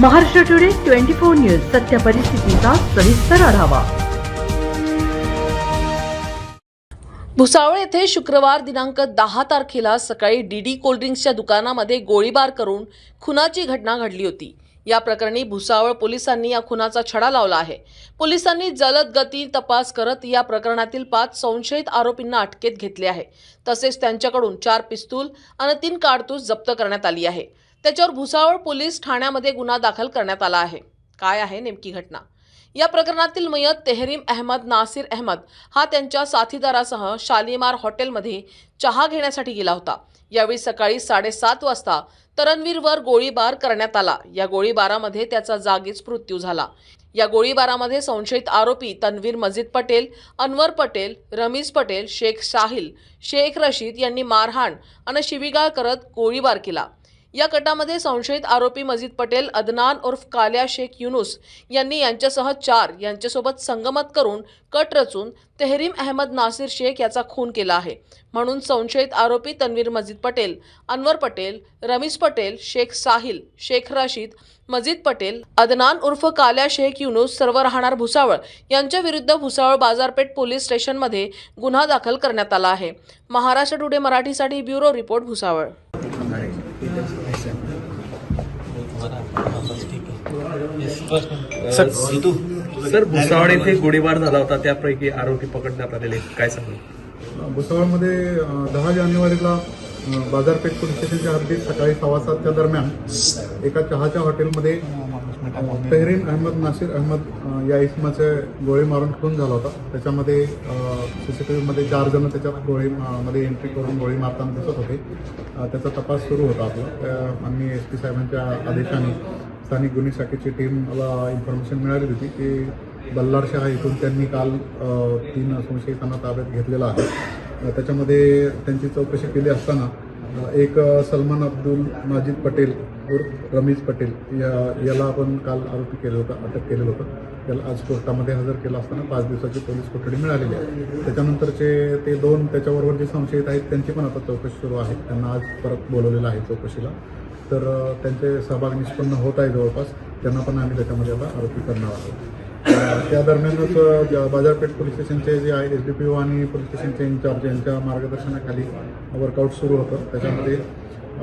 Maharashtra today twenty four news सत्य परिस्थितीचा सविस्तर आढावा. भुसावळ येथे शुक्रवार दिनांक दहा तारखेला सकाळी डीडी कोल्ड्रिंक्सच्या दुकानामध्ये गोळीबार करून खुनाची घटना घडली होती. या प्रकरणी भुसावळ पोलिसांनी या खुनाचा छडा लावला आहे. पोलिसांनी जलद गती तपास करत या प्रकरणातील पाच संशयित आरोपींना अटकेत घेतले आहे. तसेच त्यांच्याकडून चार पिस्तूल आणि तीन कारतूस जप्त करण्यात आली आहे. त्याच्यावर भुसावळ पोलीस ठाण्यामध्ये गुन्हा दाखल करण्यात आला आहे. काय आहे नेमकी घटना? या प्रकरणातील मयत तेहरीम अहमद नासिर अहमद हा त्यांच्या साथीदारासह शालिमार हॉटेलमध्ये चहा घेण्यासाठी गेला होता. यावेळी सकाळी साडेसात वाजता तरणवीरवर गोळीबार करण्यात आला. या गोळीबारामध्ये त्याचा जागीच मृत्यू झाला. या गोळीबारामध्ये संशयित आरोपी तन्वीर मजिद पटेल अनवर पटेल रमीज पटेल शेख साहिल शेख रशीद यांनी मारहाण आणि शिवीगाळ करत गोळीबार केला. या कटामध्ये संशयित आरोपी मजिद पटेल अदनान उर्फ काल्या शेख युनुस यांनी यांच्यासह चार यांच्यासोबत संगमत करून कट रचून तेहरीम अहमद नासिर शेख याचा खून केला आहे. म्हणून संशयित आरोपी तन्वीर मजीद पटेल अनवर पटेल रमीज पटेल शेख साहिल शेख राशीद मजीद पटेल अदनान उर्फ काल्या शेख युनुस सर्व राहणार भुसावळ यांच्या विरुद्ध भुसावळ बाजारपेठ पोलीस स्टेशनमध्ये गुन्हा दाखल करण्यात आला आहे. महाराष्ट्र टुडे मराठीसाठी bureau report Bhusawal. Sir sir Bhusawal येथे गोळीबार झाला होता त्यापैकी आरोपी पकडण्यात आलेले काय सांगू? भुसावळमध्ये दहा जानेवारीला बाजारपेठ पोलीस स्टेशनच्या हद्दीत सकाळी सव्वा सातच्या दरम्यान एका चहाच्या हॉटेलमध्ये तहरीन अहमद नासिर अहमद या इसमाचे गोळी मारून खून झाला होता. त्याच्यामध्ये सीसीटीव्हीमध्ये चार जण त्याच्या गोळी मध्ये एंट्री करून गोळी मारताना दिसत होते. त्याचा तपास सुरू होता आपला. त्या- आम्ही एस पी साहेबांच्या आदेशाने स्थानिक गुन्हे शाखेची टीमला इन्फॉर्मेशन मिळाली होती. की बल्लारशाह इथून त्यांनी काल तीन संशयितांना ताब्यात घेतलेला आहे. त्याच्यामध्ये त्यांची चौकशी केली असताना एक सलमान अब्दुल माजिद पटेल उर्फ रमीज पटेल या याला आपण काल आरोपी केलं होतं अटक केलेलं होतं. त्याला आज कोर्टामध्ये हजर केलं असताना पाच दिवसाची पोलीस कोठडी मिळालेली आहे. त्याच्यानंतरचे ते दोन त्याच्याबरोबर जे संशयित आहेत त्यांची पण आता चौकशी सुरू आहे. त्यांना आज परत बोलवलेलं आहे चौकशीला. तर त्यांचे सहभाग निष्पन्न होत आहे जवळपास. त्यांना पण आम्ही त्याच्यामध्ये आता आरोपी करणार आहोत. त्या दरम्यानच बाजारपेठ पोलीस स्टेशनचे जे आहे एस डी पी ओ आणि पोलीस स्टेशनचे इन्चार्ज यांच्या मार्गदर्शनाखाली वर्कआउट सुरू होतं. त्याच्यामध्ये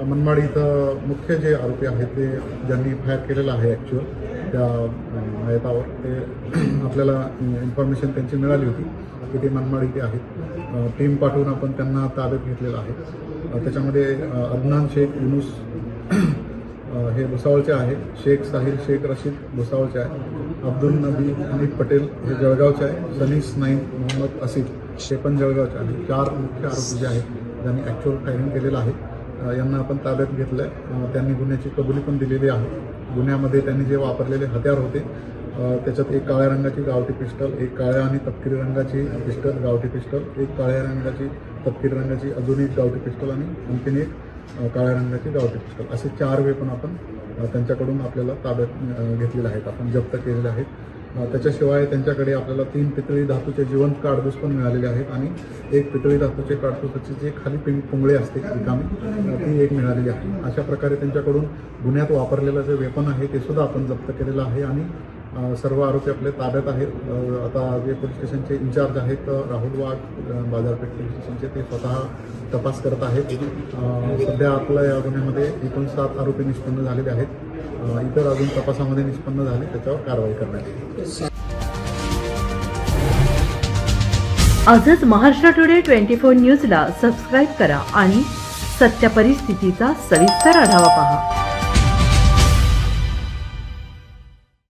मनमाड इथं मुख्य जे आरोपी आहेत ते ज्यांनी फायर केलेलं आहे ॲक्च्युअल त्या अ, आयतावर ते आपल्याला इन्फॉर्मेशन त्यांची मिळाली होती. की ते मनमाड इथे आहेत. टीम पाठवून आपण त्यांना ताब्यात घेतलेलं आहे. त्याच्यामध्ये अदनान शेख युनुस हे भुसावळचे आहेत. शेख साहिल शेख रशीद भुसावळचे आहे अब्दुल नबी हनीफ पटेल हे जळगावचे आहे सनीस नाईम मोहम्मद असिफ हे पण जळगावचे आणि चार मुख्य आरोपी जे आहेत ज्यांनी ॲक्च्युअल फायरिंग केलेलं आहे. यांना आपण ताब्यात घेतलं आहे त्यांनी गुन्ह्याची कबुली पण दिलेली आहे. गुन्ह्यामध्ये त्यांनी जे वापरलेले हत्यार होते त्याच्यात एक काळ्या रंगाची गावठी पिस्टल एक काळ्या आणि तपकिरी रंगाची पिस्टल गावठी पिस्टल एक काळ्या रंगाची तपकिरी रंगाची अजून एक गावठी पिस्टल आणि आणखीन एक काळ्या रंगाची गावठी पिस्टल. असे चार वेपन आपण त्यांच्याकडून आपल्याला ताब्यात घेतलेले आहेत आपण जप्त केलेले आहेत. त्याच्याशिवाय त्यांच्याकडे आपल्याला तीन पितळी धातूचे जिवंत काडतूस पण मिळालेले आहेत आणि एक पितळी धातूचे काडतूसाची जे खाली पिंग पुंगळे असते रिकामी ती एक मिळालेली आहे. अशा प्रकारे त्यांच्याकडून गुन्ह्यात वापरलेलं जे वेपन आहे ते सुद्धा आपण जप्त केलेलं आहे आणि सर्व आरोपी आपले ताब्यात आहेत. आता जे पोलीस स्टेशनचे इन्चार्ज आहेत राहुल वाघ बाजारपेठ पोलीस स्टेशनचे ते स्वतः तपास करत आहेत. सध्या आपल्या या गुन्ह्यामध्ये एकूण सात आरोपी निष्पन्न झालेले आहेत. इतर अजून तपासामध्ये निष्पन्न झाले त्याच्यावर कारवाई करण्यात येईल. आजच महाराष्ट्र टुडे ट्वेंटी फोर न्यूजला सबस्क्राईब करा आणि सत्य परिस्थितीचा सविस्तर आढावा पहा.